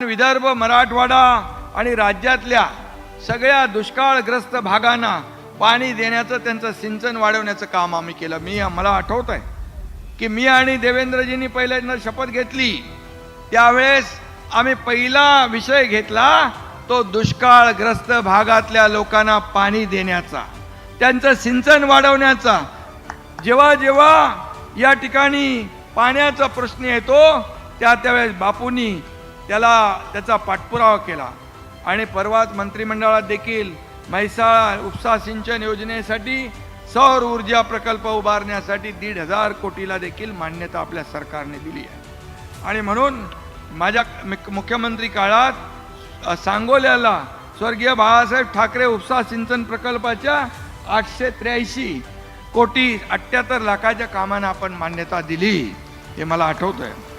विदर्भ मराठवाडा आणि राज्यातल्या सगळ्या दुष्काळग्रस्त भागांना पाणी देण्याचं त्यांचं सिंचन वाढवण्याचं काम आम्ही केलं. मी मला आठवत आहे की मी आणि देवेंद्रजींनी पहिल्यांदा शपथ घेतली. त्यावेळेस आम्ही पहिला विषय घेतला तो दुष्काळग्रस्त भागातल्या लोकांना पाणी देण्याचा त्यांचं सिंचन वाढवण्याचा. जेव्हा जेव्हा या ठिकाणी पाण्याचा प्रश्न येतो त्या त्यावेळेस बापूंनी त्याला त्याचा पाठपुरावा केला. आणि परवाच मंत्रिमंडळात देखील म्हैसाळ उपसा सिंचन योजनेसाठी सौर ऊर्जा प्रकल्प उभारण्यासाठी दीड हजार कोटीला देखील मान्यता आपल्या सरकारने दिली आहे. आणि म्हणून माझ्या मुख्यमंत्री काळात सांगोल्याला स्वर्गीय बाळासाहेब ठाकरे उपसा सिंचन प्रकल्पाच्या आठशे त्र्याऐंशी कोटी अठ्ठ्याहत्तर लाखाच्या कामांना आपण मान्यता दिली हे मला आठवतं आहे